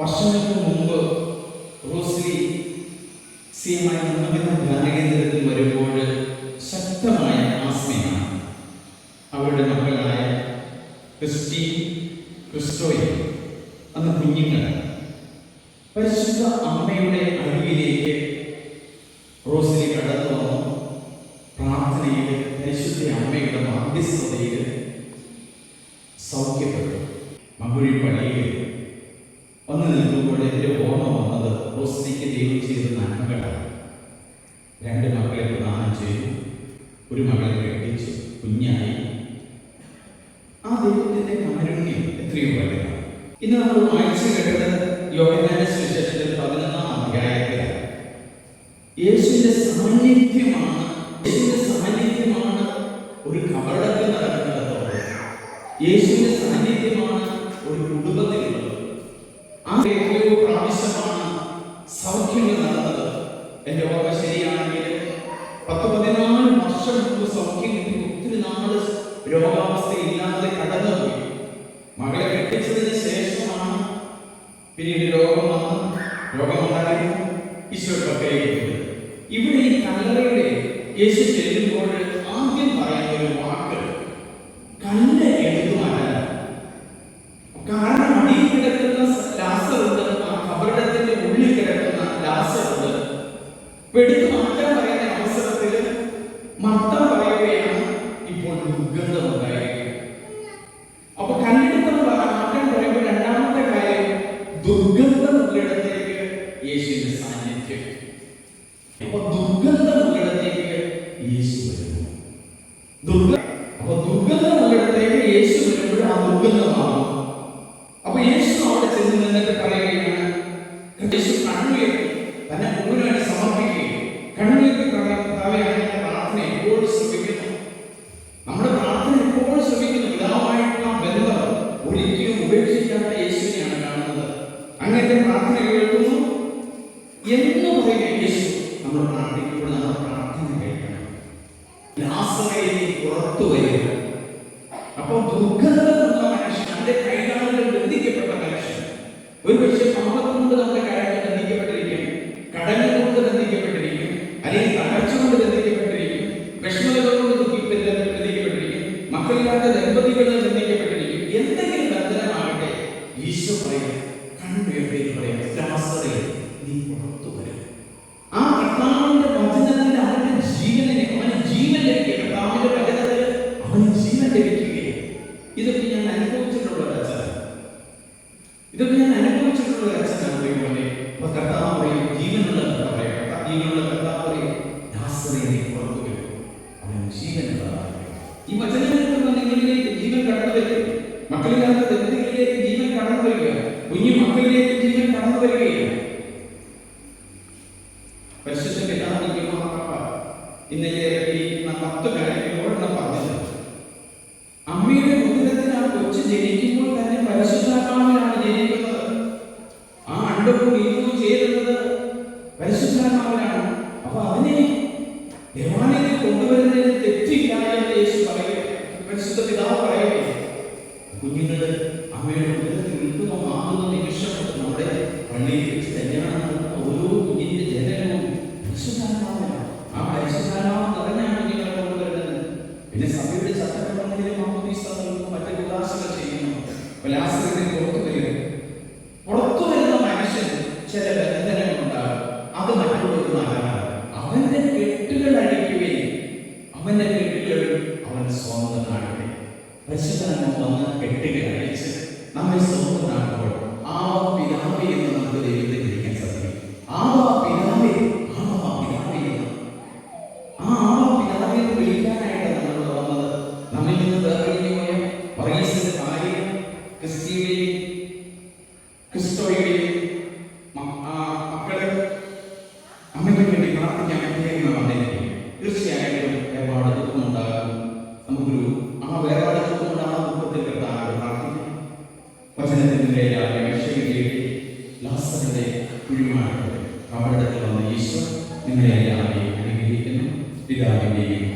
വർഷങ്ങൾക്ക് മുമ്പ് റോസ്ലി സിയുമായി വരുമ്പോൾ ശക്തമായ ആസ്മയാണ്. അവരുടെ മക്കളായ ക്രിസ്റ്റി ക്രിസ്റ്റോയെ അന്ന് കുഞ്ഞുങ്ങൾ പരിശുദ്ധ അമ്മയുടെ അരികിലേക്ക് റോസ്ലി കടന്നു വന്നു. പ്രാർത്ഥനയിൽ പരിശുദ്ധ അമ്മയുടെ മധ്യസ്ഥതയിൽ സൗഖ്യപ്പെട്ടു. മകുഴി പള്ളിയിൽ ചെയ്ത നന്മകളാണ്. രണ്ട് മക്കളെ പ്രദാനം ചെയ്തു ഒരു മകളെ കെട്ടിച്ചു കുഞ്ഞായി. ആ ദൈവത്തിന്റെ കാരുണ്യം എത്രയോ വലുതാണ്. ഇന്ന് നമ്മൾ വായിച്ചു കേട്ടത് യോഹന്നാന്റെ സുവിശേഷത്തിൽ പതിനൊന്നാം അധ്യായത്തിലാണ്. യേശുവിന്റെ സാന്നിധ്യമാണ് യേശുവിന്റെ സാന്നിധ്യമാണ് ഒരു കബറടത്തിൽ നടക്കുന്നിടത്തോളം യേശുവിന്റെ സാന്നിധ്യമാണ് ഒരു കുടുംബത്തിലുള്ളത്. ആ പ്രാവശ്യമാണ് എന്റെ ഓർമ്മ ശരിയാണെങ്കിൽ പത്ത് പതിനാല് വർഷം മുമ്പ് സൗഖ്യം കിട്ടി ഒത്തിരി നാൾ രോഗാവസ്ഥ ഇല്ലാതെ കടന്നുപോയി മകളെ കെട്ടിച്ചതിന് ശേഷമാണ് പിന്നീട് രോഗം വന്ന് രോഗമുണ്ടായിരുന്നു ഈശോ പക്കലേക്ക് ഇവിടെ ഈ കല്ലറയുടെ യേശു എന്ന് വരിക അപ്പോൾ മനുഷ്യൻ അതിന്റെ കൈകാലുകൾ ബന്ധിക്കപ്പെട്ട മനുഷ്യൻ. ഒരു പക്ഷേ ഇതൊക്കെ ഞാൻ അനുഭവിച്ചിട്ടുള്ള ഒരു അച്ഛനാണ്. ഇതൊക്കെ ഞാൻ അനുഭവിച്ചിട്ടുള്ള ഒരു അച്ഛനാണ് ദൈവമേ. അപ്പൊ കർത്താവ് പറയും ജീവനുള്ള കർത്താവ് പറയും. ജീവനുള്ള കർത്താവ് പറയും നാസറയെ പുറത്തു ജീവനുള്ളതാണ് ഈ വചനങ്ങൾക്ക് നിങ്ങളിലേക്ക് ജീവൻ കടന്നു വരും മക്കളില്ലാത്ത ദമ്പതികളിലേക്ക് ജീവൻ കടന്നു വരിക കുഞ്ഞു മക്കളിലേക്ക് ജീവൻ കടന്നു വരികയാണ്. പരിശുദ്ധ പിതാവിന്റെ മഹാപ്പ ഇന്നലെ ഇരിക്കുന്ന പത്ത് കാര്യങ്ങൾ പിന്നെ സഭയുടെ ചട്ടക്രമങ്ങളിലെ മാമോദീസ നൽകുന്നു മറ്റു വികാസങ്ങൾ ചെയ്യുന്നു ലാസറിനെ പുറത്തു വരിക. പുറത്തു വരുന്ന മനുഷ്യൻ ചില ബന്ധനങ്ങളുണ്ടാകും അത് മറ്റുള്ളവർക്ക് അവന്റെ കെട്ടുകൾ അഴിക്കുകയും അവന്റെ കെട്ടുകൾ അവൻ സ്വന്തമാകട്ടെ പരിശുദ്ധനാമം വന്ന് കെട്ടുകൾ അഴിച്ച് നമ്മെ സ്വന്തമാക്കുമ്പോൾ നിങ്ങളെ എല്ലാവരെയും അനുഗ്രഹിക്കുന്നു. പരിശുദ്ധനാവിന്റെയും